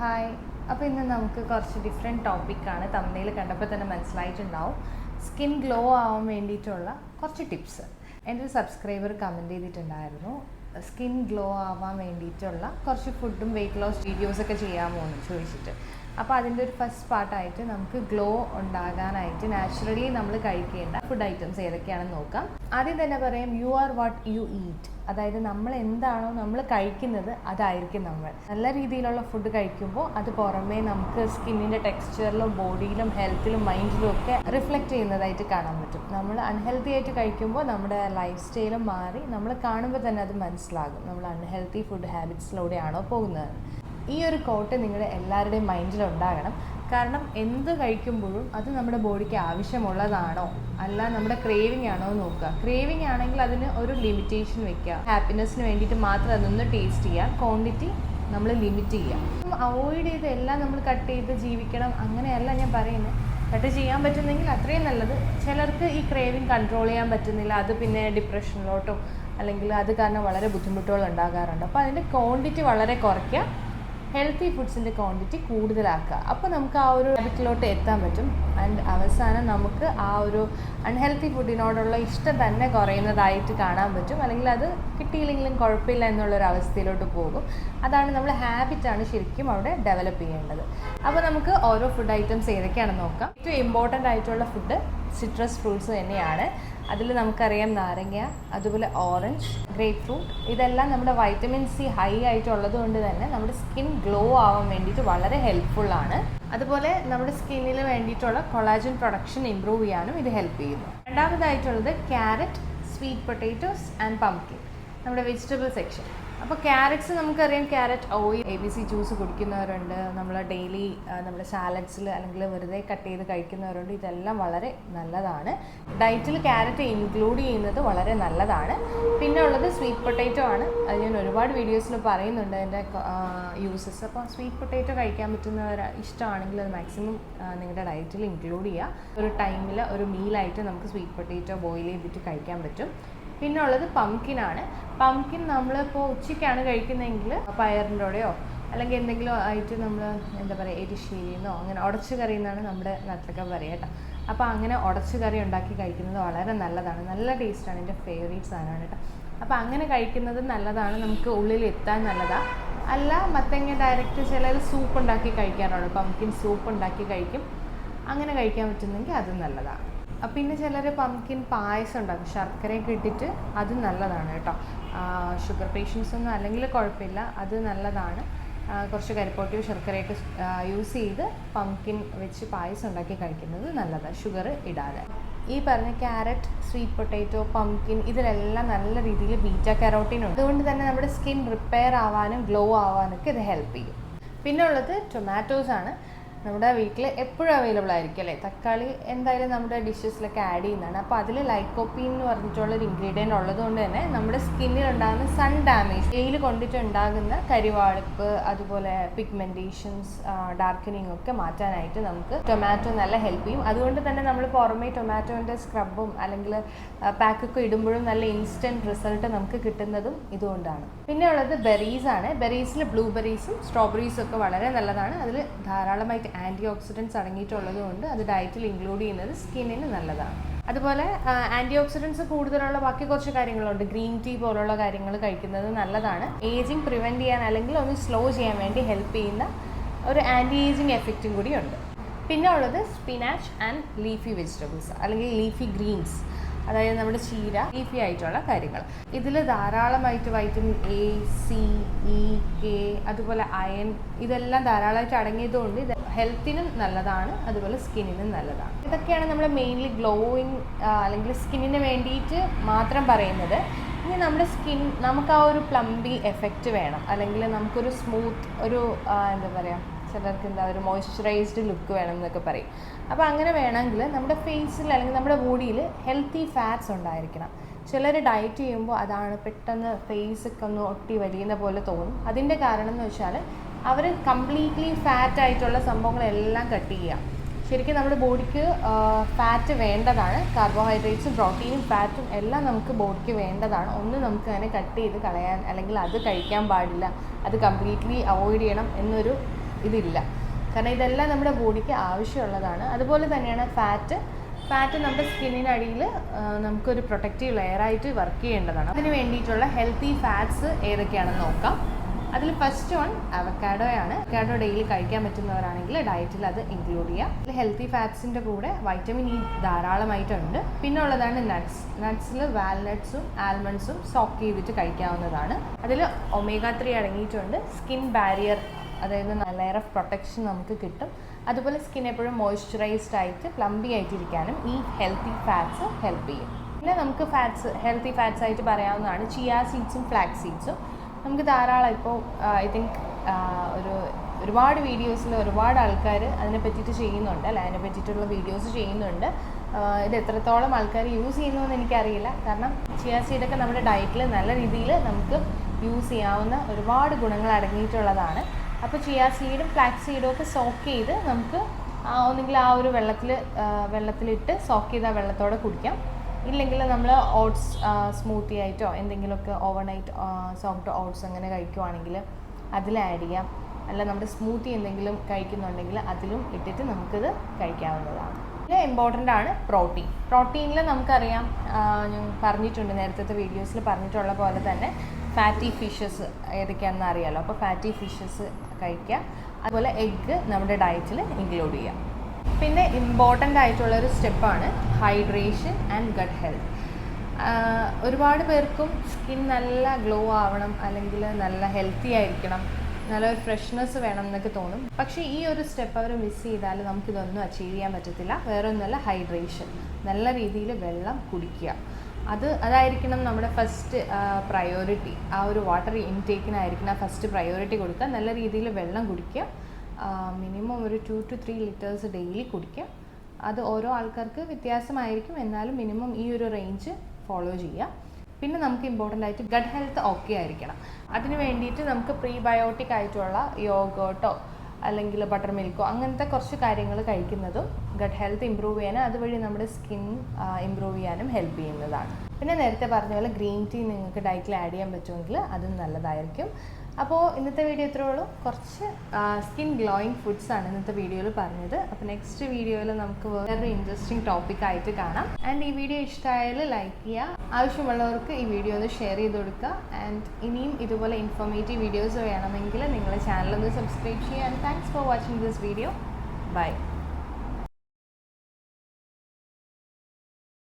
Hi അപ്പോൾ ഇന്ന് നമുക്ക് കുറച്ച് ഡിഫറെന്റ് ടോപ്പിക്കാണ് തമിഴിൽ കണ്ടപ്പോൾ തന്നെ മനസ്സിലായിട്ടുണ്ടാവും. സ്കിൻ ഗ്ലോ ആവാൻ വേണ്ടിയിട്ടുള്ള കുറച്ച് ടിപ്സ് എന്റെ ഒരു സബ്സ്ക്രൈബർ കമന്റ് ചെയ്തിട്ടുണ്ടായിരുന്നു. സ്കിൻ ഗ്ലോ ആവാൻ വേണ്ടിയിട്ടുള്ള കുറച്ച് ഫുഡും വെയിറ്റ് ലോസ് വീഡിയോസൊക്കെ ചെയ്യാമോ എന്ന് ചോദിച്ചിട്ട്. അപ്പോൾ അതിന്റെ ഒരു ഫസ്റ്റ് പാർട്ടായിട്ട് നമുക്ക് ഗ്ലോ ഉണ്ടാകാനായിട്ട് നാച്ചുറലി നമ്മൾ കഴിക്കേണ്ട ഫുഡ് ഐറ്റംസ് ഏതൊക്കെയാണെന്ന് നോക്കാം. ആദ്യം തന്നെ പറയാം you are what you eat അതായത് നമ്മൾ എന്താണോ നമ്മൾ കഴിക്കുന്നത് അതായിരിക്കും നമ്മൾ. നല്ല രീതിയിലുള്ള ഫുഡ് കഴിക്കുമ്പോൾ അത് പുറമേ നമുക്ക് സ്കിന്നിന്റെ ടെക്സ്ചറിലും ബോഡിയിലും ഹെൽത്തിലും മൈൻഡിലും ഒക്കെ റിഫ്ലക്റ്റ് ചെയ്യുന്നതായിട്ട് കാണാൻ പറ്റും. നമ്മൾ അൺഹെൽത്തി ആയിട്ട് കഴിക്കുമ്പോൾ നമ്മുടെ ലൈഫ് സ്റ്റൈലും മാറി നമ്മൾ കാണുമ്പോൾ തന്നെ അത് മനസ്സിലാകും. നമ്മൾ അൺഹെൽത്തി ഫുഡ് ഹാബിറ്റ്സിലൂടെയാണോ പോകുന്നത്. ഈ ഒരു കോട്ട് നിങ്ങളുടെ എല്ലാവരുടെയും മൈൻഡിൽ ഉണ്ടാകണം. കാരണം എന്ത് കഴിക്കുമ്പോഴും അത് നമ്മുടെ ബോഡിക്ക് ആവശ്യമുള്ളതാണോ? അല്ല നമ്മുടെ ക്രേവിംഗ് ആണോ എന്ന് നോക്കുക. ക്രേവിംഗ് ആണെങ്കിൽ അതിന് ഒരു ലിമിറ്റേഷൻ വെക്കുക. ഹാപ്പിനെസ്സിന് വേണ്ടിയിട്ട് മാത്രം അതൊന്ന് ടേസ്റ്റ് ചെയ്യുക. ക്വാണ്ടിറ്റി നമ്മൾ ലിമിറ്റ് ചെയ്യുക. അവോയ്ഡ് ചെയ്ത് എല്ലാം നമ്മൾ കട്ട് ചെയ്ത് ജീവിക്കണം. അങ്ങനെയല്ല ഞാൻ പറയുന്നത് കട്ട് ചെയ്യാൻ പറ്റുന്നെങ്കിൽ അത്രയും നല്ലത്. ചിലർക്ക് ഈ ക്രേവിങ് കൺട്രോൾ ചെയ്യാൻ പറ്റുന്നില്ല. അത് പിന്നെ ഡിപ്രഷനിലോട്ടും അല്ലെങ്കിൽ അത് കാരണം വളരെ ബുദ്ധിമുട്ടുകൾ ഉണ്ടാകാറുണ്ട്. അപ്പോൾ അതിന്റെ ക്വാണ്ടിറ്റി വളരെ കുറയ്ക്കുക. ഹെൽത്തി ഫുഡ്സിന്റെ ക്വാണ്ടിറ്റി കൂടുതലാക്കുക. അപ്പോൾ നമുക്ക് ആ ഒരു ഹാബിറ്റിലോട്ട് എത്താൻ പറ്റും. ആൻഡ് അവസാനം നമുക്ക് ആ ഒരു അൺഹെൽത്തി ഫുഡിനോടുള്ള ഇഷ്ടം തന്നെ കുറയുന്നതായിട്ട് കാണാൻ പറ്റും. അല്ലെങ്കിൽ അത് കിട്ടിയില്ലെങ്കിലും കുഴപ്പമില്ല എന്നുള്ളൊരു അവസ്ഥയിലോട്ട് പോകും. അതാണ് നമ്മൾ ഹാബിറ്റാണ് ശരിക്കും അവിടെ ഡെവലപ്പ് ചെയ്യേണ്ടത്. അപ്പോൾ നമുക്ക് ഓരോ ഫുഡ് ഐറ്റംസ് ഏതൊക്കെയാണെന്ന് നോക്കാം. ഏറ്റവും ഇമ്പോർട്ടന്റ് ആയിട്ടുള്ള ഫുഡ് സിട്രസ് ഫ്രൂട്ട്സ് തന്നെയാണ്. അതിൽ നമുക്കറിയാം നാരങ്ങ അതുപോലെ ഓറഞ്ച് ഗ്രേപ്പ് ഫ്രൂട്ട് ഇതെല്ലാം നമ്മുടെ വൈറ്റമിൻ സി ഹൈ ആയിട്ടുള്ളത് കൊണ്ട് തന്നെ നമ്മുടെ സ്കിൻ ഗ്ലോ ആവാൻ വേണ്ടിയിട്ട് വളരെ ഹെൽപ്ഫുൾ ആണ്. അതുപോലെ നമ്മുടെ സ്കിന്നിന് വേണ്ടിയിട്ടുള്ള കൊളാജൻ പ്രൊഡക്ഷൻ ഇമ്പ്രൂവ് ചെയ്യാനും ഇത് ഹെൽപ്പ് ചെയ്യുന്നു. രണ്ടാമതായിട്ടുള്ളത് carrot sweet potatoes and pumpkin നമ്മുടെ വെജിറ്റബിൾ സെക്ഷൻ അപ്പോൾ ക്യാരറ്റ്സ് നമുക്കറിയാം carrot oil A B C juice കുടിക്കുന്നവരുണ്ട്. നമ്മൾ ഡെയിലി നമ്മുടെ സാലഡ്സിൽ അല്ലെങ്കിൽ വെറുതെ കട്ട് ചെയ്ത് കഴിക്കുന്നവരുണ്ട്. ഇതെല്ലാം വളരെ നല്ലതാണ്. ഡയറ്റിൽ ക്യാരറ്റ് ഇൻക്ലൂഡ് ചെയ്യുന്നത് വളരെ നല്ലതാണ്. പിന്നെ ഉള്ളത് സ്വീറ്റ് പൊട്ടേറ്റോ ആണ്. അത് ഞാൻ ഒരുപാട് വീഡിയോസിൽ പറയുന്നുണ്ട് എന്റെ യൂസസ് അപ്പോൾ സ്വീറ്റ് പൊട്ടേറ്റോ കഴിക്കാൻ പറ്റുന്നവർ ഇഷ്ടമാണെങ്കിൽ അത് മാക്സിമം നിങ്ങളുടെ ഡയറ്റിൽ ഇൻക്ലൂഡ് ചെയ്യുക ഒരു ടൈമിൽ ഒരു മീലായിട്ട് നമുക്ക് സ്വീറ്റ് പൊട്ടേറ്റോ ബോയിൽ ചെയ്തിട്ട് കഴിക്കാൻ പറ്റും. പിന്നെ ഉള്ളത് പംകിൻ ആണ്. പംകിൻ നമ്മളിപ്പോൾ ഉച്ചയ്ക്കാണ് കഴിക്കുന്നതെങ്കിൽ പയറിന്റെ കൂടെയോ അല്ലെങ്കിൽ എന്തെങ്കിലും ആയിട്ട് നമ്മൾ എന്താ പറയുക എരിശ്ശേരിന്നോ അങ്ങനെ ഉടച്ചു കറി എന്നാണ് നമ്മുടെ നാട്ടിലൊക്കെ പറയുക കേട്ടോ. അപ്പോൾ അങ്ങനെ ഉടച്ചു കറി ഉണ്ടാക്കി കഴിക്കുന്നത് വളരെ നല്ലതാണ്. നല്ല ടേസ്റ്റാണ് എന്റെ ഫേവറേറ്റ് സാധനമാണ് കേട്ടോ. അപ്പോൾ അങ്ങനെ കഴിക്കുന്നത് നല്ലതാണ്. നമുക്ക് ഉള്ളിൽ എത്താൻ നല്ലതാണ് അല്ല മത്തങ്ങ ഡയറക്റ്റ് ചിലർ സൂപ്പ് ഉണ്ടാക്കി കഴിക്കാറുണ്ട് പംകിൻ സൂപ്പ് ഉണ്ടാക്കി കഴിക്കും. അങ്ങനെ കഴിക്കാൻ പറ്റുന്നെങ്കിൽ അത് നല്ലതാണ് പിന്നെ ചിലർ പംകിൻ പായസം ഉണ്ടാക്കും. ശർക്കരയൊക്കെ ഇട്ടിട്ട് അത് നല്ലതാണ് കേട്ടോ. ഷുഗർ പേഷ്യൻസ് ഒന്നും അല്ലെങ്കിൽ കുഴപ്പമില്ല. അത് നല്ലതാണ്. കുറച്ച് കരിപ്പോട്ടിയോ ശർക്കരയൊക്കെ യൂസ് ചെയ്ത് പംകിൻ വെച്ച് പായസം ഉണ്ടാക്കി കഴിക്കുന്നത് നല്ലതാണ്. ഷുഗർ ഇടാതെ. ഈ പറഞ്ഞ ക്യാരറ്റ് സ്വീറ്റ് പൊട്ടാറ്റോ പംകിൻ ഇതിലെല്ലാം നല്ല രീതിയിൽ ബീറ്റ കരോട്ടീൻ ഉണ്ട്. അതുകൊണ്ട് തന്നെ നമ്മുടെ സ്കിൻ റിപ്പയർ ആവാനും ഗ്ലോ ആവാനൊക്കെ ഇത് ഹെൽപ്പ് ചെയ്യും. പിന്നെ ഉള്ളത് ടൊമാറ്റോസ് ആണ്. നമ്മുടെ വീട്ടിൽ എപ്പോഴും അവൈലബിൾ ആയിരിക്കും അല്ലേ? തക്കാളി എന്തായാലും നമ്മുടെ ഡിഷസിലൊക്കെ ആഡ് ചെയ്യുന്നതാണ്. അപ്പോൾ അതിൽ ലൈക്കോപ്പീൻ എന്ന് പറഞ്ഞിട്ടുള്ള ഒരു ഇൻഗ്രീഡിയന്റ് ഉള്ളത് കൊണ്ട് തന്നെ നമ്മുടെ സ്കിന്നിൽ ഉണ്ടാകുന്ന സൺ ഡാമേജ് എയിൽ കൊണ്ടിട്ട് ഉണ്ടാകുന്ന കരിവാളിപ്പ് അതുപോലെ പിഗ്മെന്റേഷൻസ് ഡാർക്കനിങ് ഒക്കെ മാറ്റാനായിട്ട് നമുക്ക് ടൊമാറ്റോ നല്ല ഹെൽപ്പ് ചെയ്യും. അതുകൊണ്ട് തന്നെ നമ്മൾ പുറമേ ടൊമാറ്റോന്റെ സ്ക്രബും അല്ലെങ്കിൽ പാക്കൊക്കെ ഇടുമ്പോഴും നല്ല ഇൻസ്റ്റന്റ് റിസൾട്ട് നമുക്ക് കിട്ടുന്നതും ഇതുകൊണ്ടാണ്. പിന്നെ ഉള്ളത് ബെറീസ് ആണ്. ബെറീസിൽ ബ്ലൂബെറീസും സ്ട്രോബെറീസും ഒക്കെ വളരെ നല്ലതാണ്. അതിൽ ധാരാളമായിട്ട് ആന്റി ഓക്സിഡൻസ് അടങ്ങിയിട്ടുള്ളത് കൊണ്ട് അത് ഡയറ്റിൽ ഇൻക്ലൂഡ് ചെയ്യുന്നത് സ്കിന്നിന് നല്ലതാണ്. അതുപോലെ ആന്റി ഓക്സിഡൻസ് കൂടുതലുള്ള ബാക്കി കുറച്ച് കാര്യങ്ങളുണ്ട്. ഗ്രീൻ ടീ പോലുള്ള കാര്യങ്ങൾ കഴിക്കുന്നത് നല്ലതാണ്. ഏജിങ് പ്രിവെന്റ് ചെയ്യാൻ അല്ലെങ്കിൽ ഒന്ന് സ്ലോ ചെയ്യാൻ വേണ്ടി ഹെൽപ്പ് ചെയ്യുന്ന ഒരു ആന്റി ഏജിങ് എഫക്റ്റും കൂടി ഉണ്ട്. പിന്നെ ഉള്ളത് സ്പിനാച്ച് ആൻഡ് ലീഫി വെജിറ്റബിൾസ് അല്ലെങ്കിൽ ലീഫി ഗ്രീൻസ് അതായത് നമ്മുടെ ചീര ലീഫി ആയിട്ടുള്ള കാര്യങ്ങൾ. ഇതിൽ ധാരാളമായിട്ട് vitamin A C E K അതുപോലെ അയൺ ഇതെല്ലാം ധാരാളമായിട്ട് അടങ്ങിയതുകൊണ്ട് ഇത് ഹെൽത്തിനും നല്ലതാണ് അതുപോലെ സ്കിന്നിനും നല്ലതാണ്. ഇതൊക്കെയാണ് നമ്മൾ മെയിൻലി ഗ്ലോയിങ് അല്ലെങ്കിൽ സ്കിന്നിന് വേണ്ടിയിട്ട് മാത്രം പറയുന്നത്. ഇനി നമ്മുടെ സ്കിൻ നമുക്ക് ആ ഒരു പ്ലംബി എഫക്റ്റ് വേണം. അല്ലെങ്കിൽ നമുക്കൊരു സ്മൂത്ത് ഒരു എന്താ പറയുക ചിലർക്ക് എന്താ ഒരു മോയ്സ്ചറൈസ്ഡ് ലുക്ക് വേണം എന്നൊക്കെ പറയും. അപ്പോൾ അങ്ങനെ വേണമെങ്കിൽ നമ്മുടെ ഫേസിൽ അല്ലെങ്കിൽ നമ്മുടെ ബോഡിയിൽ ഹെൽത്തി ഫാറ്റ്സ് ഉണ്ടായിരിക്കണം. ചിലർ ഡയറ്റ് ചെയ്യുമ്പോൾ അതാണ് പെട്ടെന്ന് ഫേസൊക്കെ ഒന്ന് ഒട്ടി വലിയുന്ന പോലെ തോന്നും. അതിന്റെ കാരണം എന്ന് വെച്ചാൽ അവർ കംപ്ലീറ്റ്ലി ഫാറ്റ് ആയിട്ടുള്ള സംഭവങ്ങളെല്ലാം കട്ട് ചെയ്യുക. ശരിക്കും നമ്മുടെ ബോഡിക്ക് ഫാറ്റ് വേണ്ടതാണ്. കാർബോഹൈഡ്രേറ്റ്സും പ്രോട്ടീനും ഫാറ്റും എല്ലാം നമുക്ക് ബോഡിക്ക് വേണ്ടതാണ്. ഒന്ന് നമുക്ക് അങ്ങനെ കട്ട് ചെയ്ത് കളയാൻ അല്ലെങ്കിൽ അത് കഴിക്കാൻ പാടില്ല. അത് കംപ്ലീറ്റ്ലി അവോയ്ഡ് ചെയ്യണം എന്നൊരു ഇതില്ല. കാരണം ഇതെല്ലാം നമ്മുടെ ബോഡിക്ക് ആവശ്യമുള്ളതാണ്. അതുപോലെ തന്നെയാണ് ഫാറ്റ് ഫാറ്റ് നമ്മുടെ സ്കിന്നിനടിയിൽ നമുക്കൊരു പ്രൊട്ടക്റ്റീവ് ലെയറായിട്ട് വർക്ക് ചെയ്യേണ്ടതാണ്. അതിന് വേണ്ടിയിട്ടുള്ള ഹെൽത്തി ഫാറ്റ്സ് ഏതൊക്കെയാണെന്ന് നോക്കാം. അതിൽ ഫസ്റ്റ് വൺ അവക്കാഡോയാണ് അവക്കാഡോ ഡെയിലി കഴിക്കാൻ പറ്റുന്നവരാണെങ്കിൽ ഡയറ്റിൽ അത് ഇൻക്ലൂഡ് ചെയ്യാം. അതിൽ ഹെൽത്തി ഫാറ്റ്സിന്റെ കൂടെ വൈറ്റമിൻ ഇ ധാരാളമായിട്ടുണ്ട്. പിന്നെ ഉള്ളതാണ് നട്ട്സ് നട്ട്സിൽ വാൽനട്ട്സും ആൽമണ്ട്സും സോക്ക് ചെയ്തിട്ട് കഴിക്കാവുന്നതാണ്. അതിൽ ഒമേഗ ത്രീ അടങ്ങിയിട്ടുണ്ട്. സ്കിൻ ബാരിയർ അതായത് ലെയർ ഓഫ് പ്രൊട്ടക്ഷൻ നമുക്ക് കിട്ടും. അതുപോലെ സ്കിൻ എപ്പോഴും മോയ്സ്ചറൈസ്ഡ് ആയിട്ട് പ്ലംബി ആയിട്ടിരിക്കാനും ഈ ഹെൽത്തി ഫാറ്റ്സ് ഹെൽപ്പ് ചെയ്യും. പിന്നെ നമുക്ക് ഫാറ്റ്സ് ഹെൽത്തി ഫാറ്റ്സ് ആയിട്ട് പറയാവുന്നതാണ് ചിയ സീഡ്സും ഫ്ലാക്സ് സീഡ്സും നമുക്ക് ധാരാളം ഇപ്പോൾ ഐ തിങ്ക് ഒരു ഒരുപാട് വീഡിയോസിൽ ഒരുപാട് ആൾക്കാർ അതിനെ പറ്റിയിട്ട് ചെയ്യുന്നുണ്ട് അല്ലെ? അതിനെ പറ്റിയിട്ടുള്ള വീഡിയോസ് ചെയ്യുന്നുണ്ട്. ഇത് എത്രത്തോളം ആൾക്കാർ യൂസ് ചെയ്യുന്നു എന്ന് എനിക്കറിയില്ല. കാരണം ചിയാ സീഡൊക്കെ നമ്മുടെ ഡയറ്റിൽ നല്ല രീതിയിൽ നമുക്ക് യൂസ് ചെയ്യാവുന്ന ഒരുപാട് ഗുണങ്ങൾ അടങ്ങിയിട്ടുള്ളതാണ്. അപ്പോൾ ചിയാ സീഡും ഫ്ലാക്സ് സീഡും ഒക്കെ സോക്ക് ചെയ്ത് നമുക്ക് ഒന്നുകിൽ ആ ഒരു വെള്ളത്തിൽ വെള്ളത്തിലിട്ട് സോക്ക് ചെയ്ത ആ വെള്ളത്തോടെ കുടിക്കാം. ഇല്ലെങ്കിൽ നമ്മൾ ഓട്സ് സ്മൂത്തി ആയിട്ടോ എന്തെങ്കിലുമൊക്കെ ഓവർനൈറ്റ് സോഫ്റ്റ് ഓട്സ് അങ്ങനെ കഴിക്കുവാണെങ്കിൽ അതിൽ ആഡ് ചെയ്യാം. അല്ല നമ്മുടെ സ്മൂത്തി എന്തെങ്കിലും കഴിക്കുന്നുണ്ടെങ്കിൽ അതിലും ഇട്ടിട്ട് നമുക്കിത് കഴിക്കാവുന്നതാണ്. പിന്നെ ഇമ്പോർട്ടന്റ് ആണ് പ്രോട്ടീൻ. പ്രോട്ടീനിൽ നമുക്കറിയാം ഞാൻ പറഞ്ഞിട്ടുണ്ട് നേരത്തെ വീഡിയോസിൽ പറഞ്ഞിട്ടുള്ള പോലെ തന്നെ ഫാറ്റി ഫിഷസ് ഏതൊക്കെയാണെന്ന് അറിയാമല്ലോ അപ്പോൾ ഫാറ്റി ഫിഷസ് കഴിക്കുക. അതുപോലെ എഗ്ഗ് നമ്മുടെ ഡയറ്റിൽ ഇൻക്ലൂഡ് ചെയ്യാം. പിന്നെ ഇമ്പോർട്ടന്റ് ആയിട്ടുള്ള ഒരു സ്റ്റെപ്പാണ് ഹൈഡ്രേഷൻ ആൻഡ് ഗട്ട് ഹെൽത്ത് ഒരുപാട് പേർക്കും സ്കിൻ നല്ല ഗ്ലോ ആവണം അല്ലെങ്കിൽ നല്ല ഹെൽത്തി ആയിരിക്കണം നല്ലൊരു ഫ്രഷ്നെസ് വേണം എന്നൊക്കെ തോന്നും. പക്ഷേ ഈ ഒരു സ്റ്റെപ്പ് അവർ മിസ് ചെയ്താൽ നമുക്കിതൊന്നും അച്ചീവ് ചെയ്യാൻ പറ്റത്തില്ല. വേറെ ഹൈഡ്രേഷൻ നല്ല രീതിയിൽ വെള്ളം കുടിക്കുക. അത് അതായിരിക്കണം നമ്മുടെ ഫസ്റ്റ് പ്രയോറിറ്റി ആ ഒരു വാട്ടർ ഇൻടേക്കിനായിരിക്കണം ഫസ്റ്റ് പ്രയോറിറ്റി കൊടുക്കുക. നല്ല രീതിയിൽ വെള്ളം കുടിക്കുക. മിനിമം ഒരു two two three litres daily കുടിക്കുക അത് ഓരോ ആൾക്കാർക്ക് വ്യത്യാസമായിരിക്കും. എന്നാലും മിനിമം ഈ ഒരു റേഞ്ച് ഫോളോ ചെയ്യുക പിന്നെ നമുക്ക് ഇമ്പോർട്ടന്റ് ആയിട്ട് ഗഡ് ഹെൽത്ത് ഓക്കെ ആയിരിക്കണം. അതിന് വേണ്ടിയിട്ട് നമുക്ക് പ്രീബയോട്ടിക് ആയിട്ടുള്ള യോഗോട്ടോ അല്ലെങ്കിൽ ബട്ടർ മിൽക്കോ അങ്ങനത്തെ കുറച്ച് കാര്യങ്ങൾ കഴിക്കുന്നതും ഗഡ് ഹെൽത്ത് ഇമ്പ്രൂവ് ചെയ്യാനും അതുവഴി നമ്മുടെ സ്കിൻ ഇമ്പ്രൂവ് ചെയ്യാനും ഹെൽപ്പ് ചെയ്യുന്നതാണ്. പിന്നെ നേരത്തെ പറഞ്ഞ പോലെ ഗ്രീൻ ടീ നിങ്ങൾക്ക് ഡയറ്റിൽ ആഡ് ചെയ്യാൻ പറ്റുമെങ്കിൽ അതും നല്ലതായിരിക്കും. അപ്പോൾ ഇന്നത്തെ വീഡിയോ ഇത്രേ ഉള്ളൂ. കുറച്ച് സ്കിൻ ഗ്ലോയിങ് ഫുഡ്സ് ആണ് ഇന്നത്തെ വീഡിയോയിൽ പറഞ്ഞത്. അപ്പോൾ നെക്സ്റ്റ് വീഡിയോയിൽ നമുക്ക് വേറൊരു ഇൻട്രസ്റ്റിംഗ് ടോപ്പിക് ആയിട്ട് കാണാം. ആൻഡ് ഈ വീഡിയോ ഇഷ്ടമായാൽ ലൈക്ക് ചെയ്യുക ആവശ്യമുള്ളവർക്ക് ഈ വീഡിയോ ഒന്ന് ഷെയർ ചെയ്ത് കൊടുക്കുക. ആൻഡ് ഇനിയും ഇതുപോലെ ഇൻഫോർമേറ്റീവ് വീഡിയോസ് വേണമെങ്കിൽ നിങ്ങളുടെ ചാനൽ ഒന്ന് സബ്സ്ക്രൈബ് ചെയ്യുക. And thanks for watching this video bye